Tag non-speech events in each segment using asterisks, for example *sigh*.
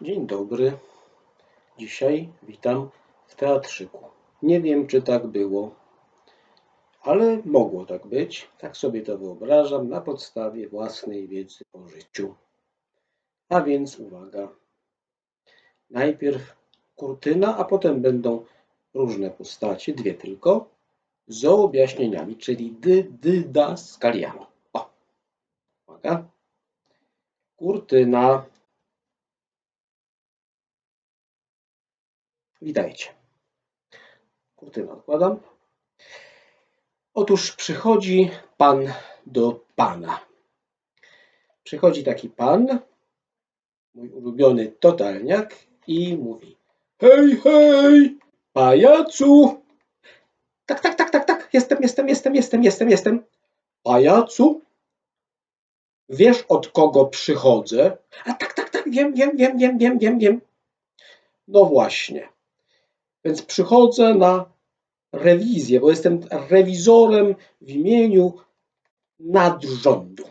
Dzień dobry. Dzisiaj witam w teatrzyku. Nie wiem, czy tak było, ale mogło tak być. Tak sobie to wyobrażam na podstawie własnej wiedzy o życiu. A więc uwaga. Najpierw kurtyna, a potem będą różne postacie, dwie tylko, z objaśnieniami, czyli dy. O, uwaga. Kurtyna. Witajcie. Kurtynę odkładam. Otóż przychodzi pan do pana. Przychodzi taki pan, mój ulubiony totalniak i mówi Hej, hej, pajacu! Tak, tak, tak, tak, tak, jestem, jestem, jestem, jestem, jestem, jestem. Pajacu? Wiesz od kogo przychodzę? A tak, tak, tak, wiem, wiem, wiem, wiem, wiem, wiem, wiem. No właśnie. Więc przychodzę na rewizję, bo jestem rewizorem w imieniu nadrządu.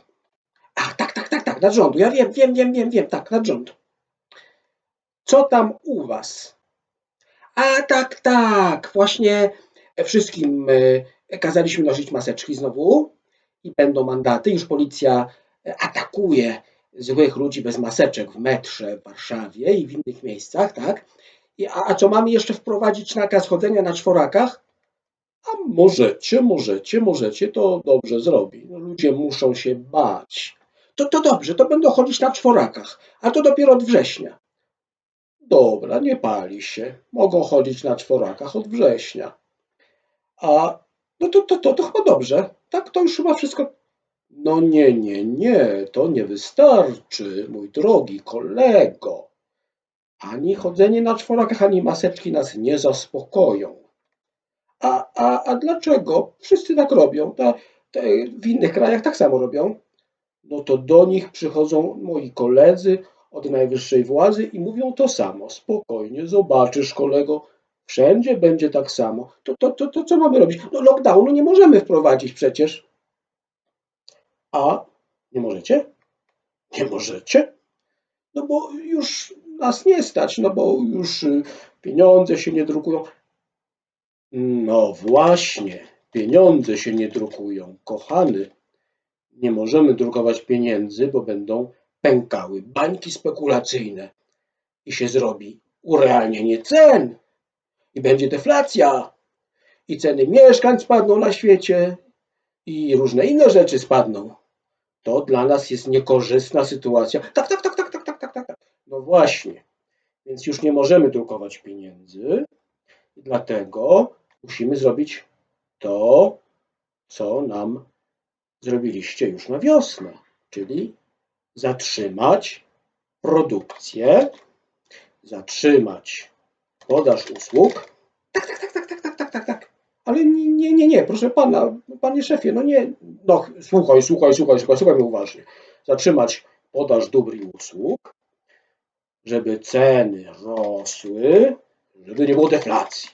Ach, tak, tak, tak, tak, nadrządu. Ja wiem, wiem, wiem, wiem, wiem, tak, nadrządu. Co tam u was? A tak, tak, właśnie wszystkim e, kazaliśmy nosić maseczki znowu i będą mandaty. Już policja e, atakuje złych ludzi bez maseczek w metrze w Warszawie i w innych miejscach, tak? A, a co mamy jeszcze wprowadzić nakaz chodzenia na czworakach? A możecie, możecie, możecie, to dobrze zrobi. No, ludzie muszą się bać. To, to dobrze, to będą chodzić na czworakach, a to dopiero od września. Dobra, nie pali się. Mogą chodzić na czworakach od września. A no to, to, to, to chyba dobrze. Tak, to już chyba wszystko. No nie, nie, nie, to nie wystarczy, mój drogi kolego. Ani chodzenie na czworakach, ani maseczki nas nie zaspokoją. A, a, a dlaczego? Wszyscy tak robią. Te w innych krajach tak samo robią. No to do nich przychodzą moi koledzy od najwyższej władzy i mówią to samo. Spokojnie, zobaczysz kolego, wszędzie będzie tak samo. To, to, to, to co mamy robić? No lockdownu nie możemy wprowadzić przecież. A nie możecie? Nie możecie? No bo już nas nie stać, no bo już y, pieniądze się nie drukują. No właśnie, pieniądze się nie drukują, kochany. Nie możemy drukować pieniędzy, bo będą pękały bańki spekulacyjne i się zrobi urealnienie cen i będzie deflacja i ceny mieszkań spadną na świecie i różne inne rzeczy spadną. To dla nas jest niekorzystna sytuacja. Tak, tak, tak, tak, tak, tak, tak, tak. tak. No właśnie. Więc już nie możemy drukować pieniędzy. Dlatego musimy zrobić to, co nam zrobiliście już na wiosnę, czyli zatrzymać produkcję, zatrzymać podaż usług. Tak, tak, tak, tak, tak, tak, tak, tak, tak. Ale nie, nie, nie, nie, proszę pana, panie szefie, no nie, no słuchaj, słuchaj, słuchaj, słuchaj, słuchaj mnie uważnie. Zatrzymać podaż dóbr i usług, żeby ceny rosły, żeby nie było deflacji.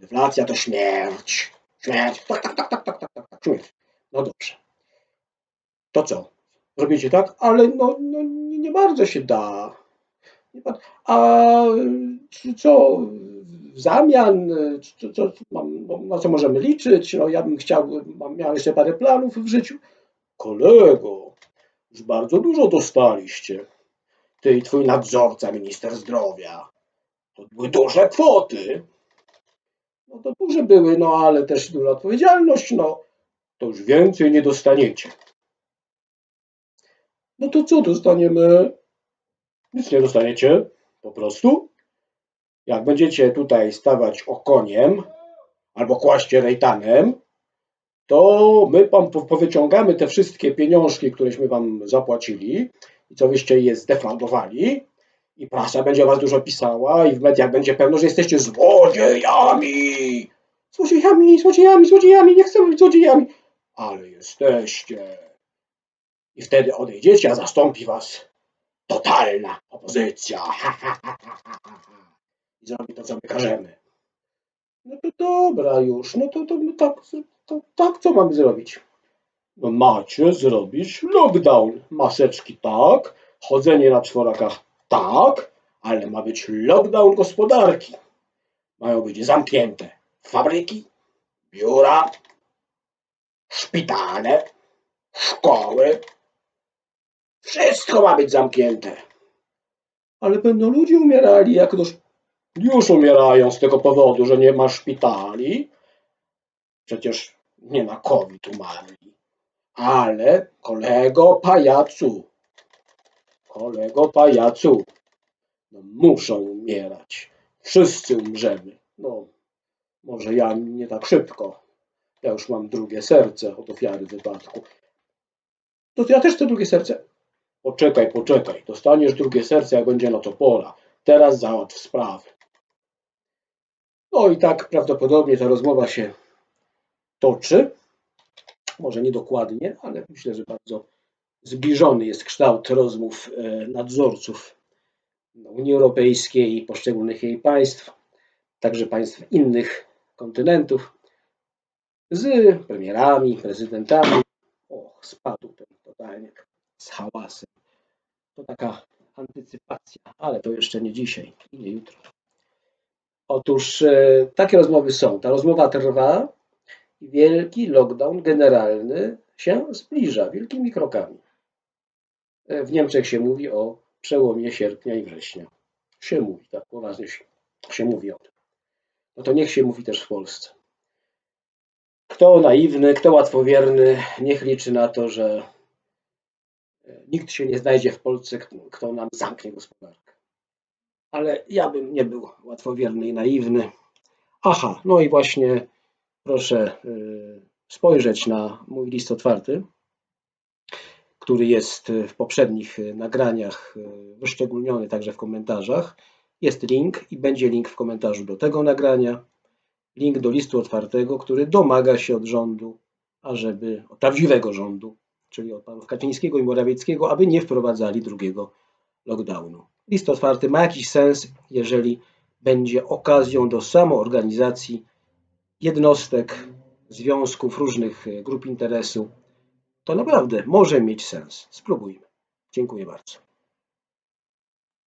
Deflacja to śmierć. Śmierć. Tak, tak, tak, tak, tak, tak, tak, tak, śmierć. No dobrze. To co? Zrobicie tak? Ale no, no nie, bardzo się da. A co w zamian, co, co, mam, na co możemy liczyć? No ja bym chciał, mam, miałem jeszcze parę planów w życiu. Kolego, już bardzo dużo dostaliście. Ty i twój nadzorca, minister zdrowia. To były duże kwoty. No to duże były, no ale też duża odpowiedzialność, no. To już więcej nie dostaniecie. No to co dostaniemy? Nic nie dostaniecie, po prostu. Jak będziecie tutaj stawać okoniem albo kłaście rejtanem, to my wam po- powyciągamy te wszystkie pieniążki, któreśmy wam zapłacili i co wyście je zdefraudowali i prasa będzie o was dużo pisała i w mediach będzie pełno, że jesteście złodziejami. Złodziejami, złodziejami, złodziejami, nie chcemy być złodziejami. Ale jesteście. I wtedy odejdziecie, a zastąpi was totalna opozycja. *laughs* I zrobi to, co my każemy. No to dobra już, no to, to, tak, to, tak co mamy zrobić? Macie zrobić lockdown. Maseczki tak, chodzenie na czworakach tak, ale ma być lockdown gospodarki. Mają być zamknięte fabryki, biura, szpitale, szkoły. Wszystko ma być zamknięte. Ale będą ludzie umierali, jak już, już umierają z tego powodu, że nie ma szpitali. Przecież nie na COVID umarli. Ale kolego pajacu, kolego pajacu, no muszą umierać. Wszyscy umrzemy. No, może ja nie tak szybko. Ja już mam drugie serce od ofiary wypadku. To ja też chcę drugie serce. Poczekaj, poczekaj. Dostaniesz drugie serce, jak będzie na to pola. Teraz załatw sprawę. No i tak prawdopodobnie ta rozmowa się toczy. Może nie dokładnie, ale myślę, że bardzo zbliżony jest kształt rozmów e, nadzorców Unii Europejskiej i poszczególnych jej państw, także państw innych kontynentów, z premierami, prezydentami. Och, spadł ten totalnie z hałasem. To taka antycypacja, ale to jeszcze nie dzisiaj i nie jutro. Otóż e, takie rozmowy są. Ta rozmowa trwa wielki lockdown generalny się zbliża wielkimi krokami. E, W Niemczech się mówi o przełomie sierpnia i września. Się mówi, tak poważnie się, się mówi o tym. No to niech się mówi też w Polsce. Kto naiwny, kto łatwowierny, niech liczy na to, że e, nikt się nie znajdzie w Polsce, kto- kto nam zamknie gospodarkę. Ale ja bym nie był łatwowierny i naiwny. Aha, no i właśnie proszę y, spojrzeć na mój list otwarty, który jest w poprzednich y, nagraniach y, wyszczególniony także w komentarzach. Jest link i będzie link w komentarzu do tego nagrania. Link do listu otwartego, który domaga się od rządu, ażeby, od prawdziwego rządu, czyli od panów Kaczyńskiego i Morawieckiego, aby nie wprowadzali drugiego lockdownu. List otwarty ma jakiś sens, jeżeli będzie okazją do samoorganizacji jednostek, związków, różnych e, grup interesu. To naprawdę może mieć sens. Spróbujmy. Dziękuję bardzo.